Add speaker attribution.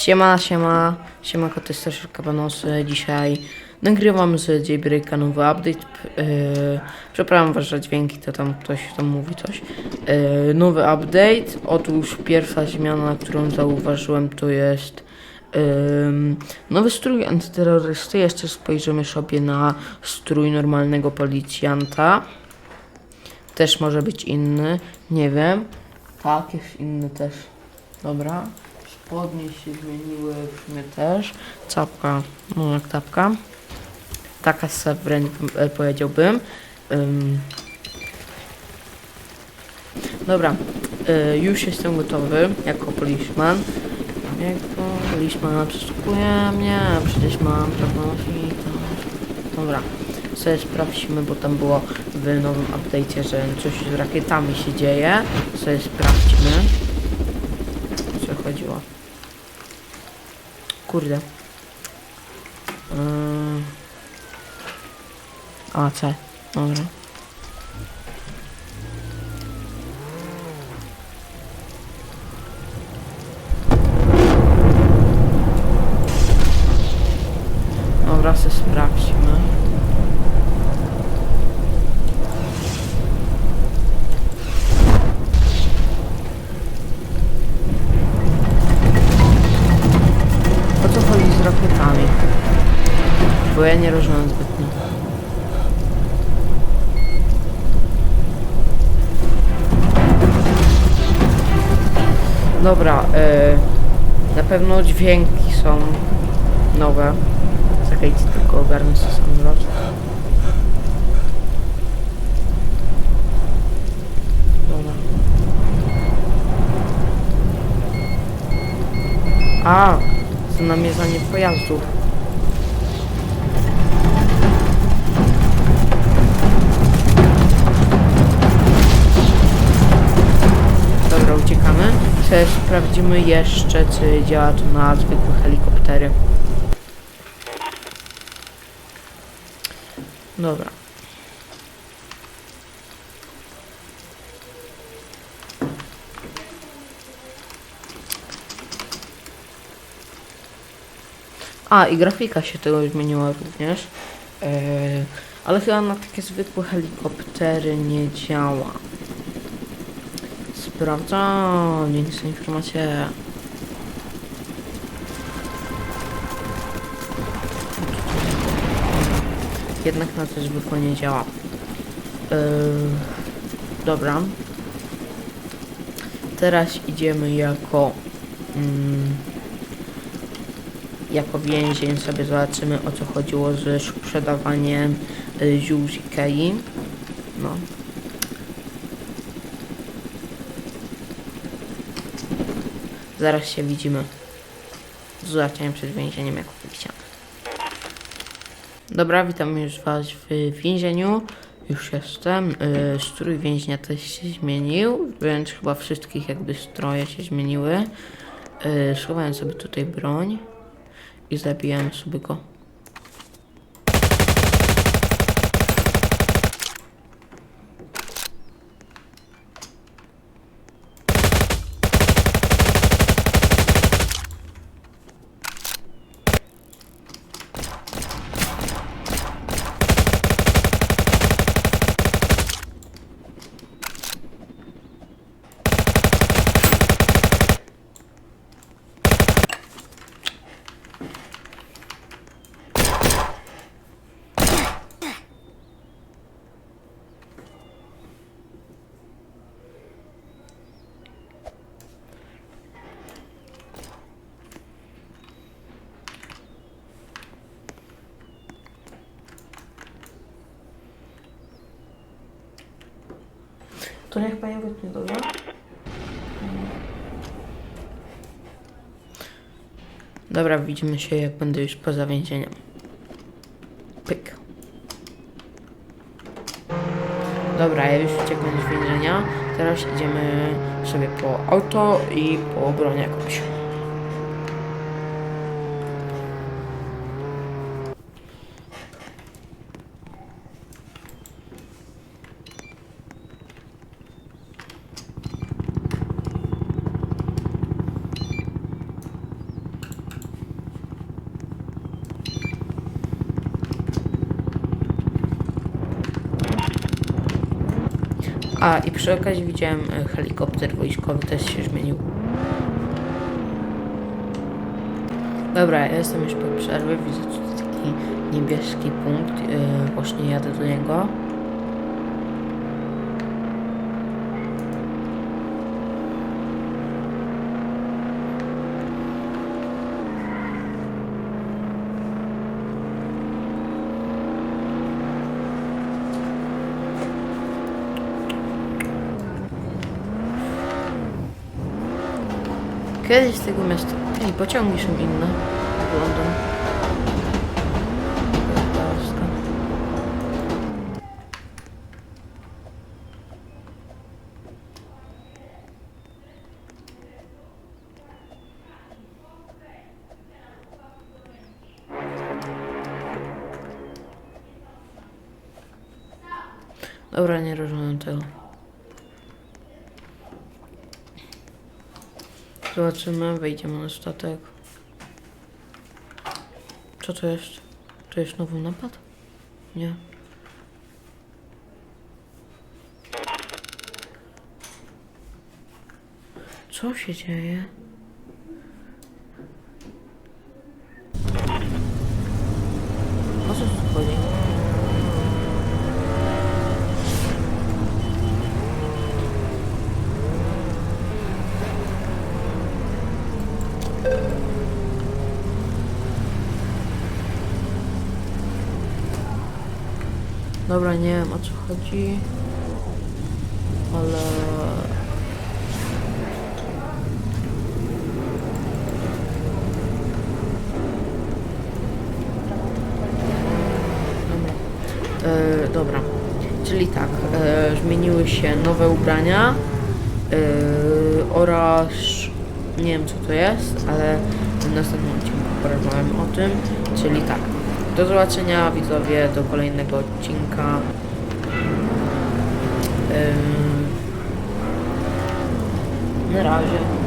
Speaker 1: Siema, siema, siema koty starsze kabanosy. Dzisiaj nagrywam z Jailbreaka nowy update. Yy, przepraszam was dźwięki, to tam ktoś tam mówi coś. Yy, nowy update. Otóż pierwsza zmiana, którą zauważyłem, to jest ym, nowy strój antyterrorysty. Jeszcze spojrzymy sobie na strój normalnego policjanta. Też może być inny, nie wiem. Tak, jest inny też. Dobra. Spodnie się zmieniły w sumie też. Czapka, no jak czapka. Taka wręcz e, powiedziałbym. Ym. Dobra, y, już jestem gotowy jako policeman. Jako policeman przeszukuje mnie, przecież mam pewności. Dobra, sobie sprawdzimy, bo tam było w nowym update'cie, że coś z rakietami się dzieje. Sobie sprawdźmy. Kurde. Yy... A, C. nie rozumiem zbytnio. Dobra, y, na pewno dźwięki są nowe. Czekajcie, tylko ogarnę sobie samolot. Dobra. A, to namierzanie pojazdów. Uciekamy. Teraz sprawdzimy jeszcze, czy działa to na zwykłe helikoptery. Dobra. A, i grafika się tego zmieniła również. Eee, ale chyba na takie zwykłe helikoptery nie działa. Sprawdzam, dzięki za informację. Jednak na to zwykłe nie działa. Eee, dobra. Teraz idziemy jako mm, jako więzień sobie zobaczymy o co chodziło ze sprzedawaniem y, ziół z Ikei. No. Zaraz się widzimy. Z zobaczenia przed więzieniem jako policjant. Dobra, witam już Was w więzieniu. Już jestem. Y, strój więźnia też się zmienił, wręcz chyba wszystkich jakby stroje się zmieniły. Y, schowałem sobie tutaj broń i zabijałem sobie go. Niech pani wytnie, dobra? Dobra, widzimy się jak będę już poza więzieniem. Pyk. Dobra, ja już uciekłem z więzienia. Teraz idziemy sobie po auto i po broń jakąś. A, i przy okazji widziałem e, helikopter wojskowy, też się zmienił. Dobra, ja jestem już po przerwie, widzę tutaj taki niebieski punkt, e, właśnie jadę do niego. Kiedyś z tego miasta... Ej, pociągi są inne. Polska. Dobra, nie rozumiem tego. Zobaczymy, wejdziemy na statek. Co to jest? To jest nowy napad? Nie. Co się dzieje? Dobra, nie wiem o co chodzi. Ale... E, dobra. Czyli tak, e, zmieniły się nowe ubrania e, oraz nie wiem co to jest, ale w następnym odcinku porozmawiam o tym. Czyli tak, do zobaczenia widzowie do kolejnego odcinka. Ym, na razie.